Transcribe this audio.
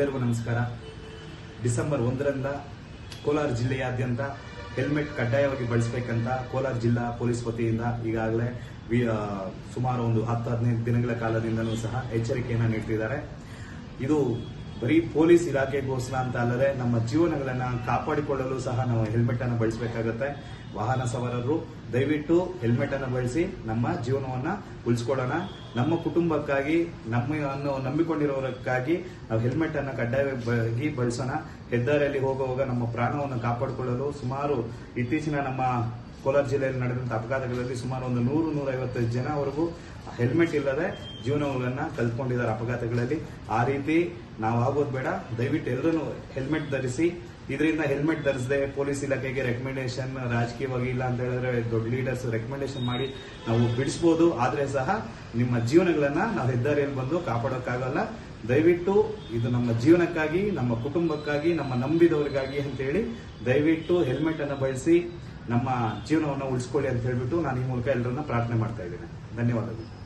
ಎಲ್ಲರಿಗೂ ನಮಸ್ಕಾರ. ಡಿಸೆಂಬರ್ ಒಂದರಿಂದ ಕೋಲಾರ ಜಿಲ್ಲೆಯಾದ್ಯಂತ ಹೆಲ್ಮೆಟ್ ಕಡ್ಡಾಯವಾಗಿ ಬಳಸಬೇಕಂತ ಕೋಲಾರ ಜಿಲ್ಲಾ ಪೊಲೀಸ್ ವತಿಯಿಂದ ಈಗಾಗಲೇ ಸುಮಾರು ಒಂದು ಹತ್ತು ಹದಿನೈದು ದಿನಗಳ ಕಾಲದಿಂದಲೂ ಸಹ ಎಚ್ಚರಿಕೆಯನ್ನು ನೀಡ್ತಿದ್ದಾರೆ. ಇದು ಬರೀ ಪೊಲೀಸ್ ಇಲಾಖೆಗೋಸ್ಕರ ಅಂತ ಅಲ್ಲದೆ ನಮ್ಮ ಜೀವನಗಳನ್ನ ಕಾಪಾಡಿಕೊಳ್ಳಲು ಸಹ ನಾವು ಹೆಲ್ಮೆಟ್ ಅನ್ನು ಬಳಸಬೇಕಾಗತ್ತೆ. ವಾಹನ ಸವಾರರು, ದಯವಿಟ್ಟು ಹೆಲ್ಮೆಟ್ ಅನ್ನು ಬಳಸಿ ನಮ್ಮ ಜೀವನವನ್ನ ಉಳಿಸ್ಕೊಳ್ಳೋಣ. ನಮ್ಮ ಕುಟುಂಬಕ್ಕಾಗಿ ನಮ್ಮನ್ನು ನಂಬಿಕೊಂಡಿರೋರಕ್ಕಾಗಿ ನಾವು ಹೆಲ್ಮೆಟ್ ಅನ್ನು ಕಡ್ಡಾಯವಾಗಿ ಬಳಸೋಣ. ಹೆದ್ದಾರಿಯಲ್ಲಿ ಹೋಗುವಾಗ ನಮ್ಮ ಪ್ರಾಣವನ್ನು ಕಾಪಾಡಿಕೊಳ್ಳಲು ಸುಮಾರು ಇತ್ತೀಚಿನ ನಮ್ಮ ಕೋಲಾರ ಜಿಲ್ಲೆಯಲ್ಲಿ ನಡೆದಂತಹ ಅಪಘಾತಗಳಲ್ಲಿ ಸುಮಾರು ಒಂದು ನೂರು ನೂರೈವತ್ತು ಜನವರೆಗೂ ಹೆಲ್ಮೆಟ್ ಇಲ್ಲದೆ ಜೀವನಗಳನ್ನ ಕಲ್ತ್ಕೊಂಡಿದ್ದಾರೆ ಅಪಘಾತಗಳಲ್ಲಿ. ಆ ರೀತಿ ನಾವು ಆಗೋದು ಬೇಡ. ದಯವಿಟ್ಟು ಎಲ್ಲರೂ ಹೆಲ್ಮೆಟ್ ಧರಿಸಿ. ಇದರಿಂದ ಹೆಲ್ಮೆಟ್ ಧರಿಸದೆ ಪೊಲೀಸ್ ಇಲಾಖೆಗೆ ರೆಕಮೆಂಡೇಶನ್ ರಾಜಕೀಯವಾಗಿ ಇಲ್ಲ ಅಂತ ಹೇಳಿದ್ರೆ ದೊಡ್ಡ ಲೀಡರ್ಸ್ ರೆಕಮೆಂಡೇಶನ್ ಮಾಡಿ ನಾವು ಬಿಡಿಸ್ಬೋದು. ಆದ್ರೆ ಸಹ ನಿಮ್ಮ ಜೀವನಗಳನ್ನ ನಾವು ಹೆದ್ದಾರಿಯಲ್ಲಿ ಬಂದು ಕಾಪಾಡೋಕ್ಕಾಗಲ್ಲ. ದಯವಿಟ್ಟು ಇದು ನಮ್ಮ ಜೀವನಕ್ಕಾಗಿ, ನಮ್ಮ ಕುಟುಂಬಕ್ಕಾಗಿ, ನಮ್ಮ ನಂಬಿದವರಿಗಾಗಿ ಅಂತೇಳಿ ದಯವಿಟ್ಟು ಹೆಲ್ಮೆಟ್ ಅನ್ನು ಬಳಸಿ ನಮ್ಮ ಜೀವನವನ್ನು ಉಳಿಸ್ಕೊಳ್ಳಿ ಅಂತ ಹೇಳ್ಬಿಟ್ಟು ನಾನು ಈ ಮೂಲಕ ಎಲ್ಲರನ್ನ ಪ್ರಾರ್ಥನೆ ಮಾಡ್ತಾ ಇದ್ದೇನೆ. ಧನ್ಯವಾದಗಳು.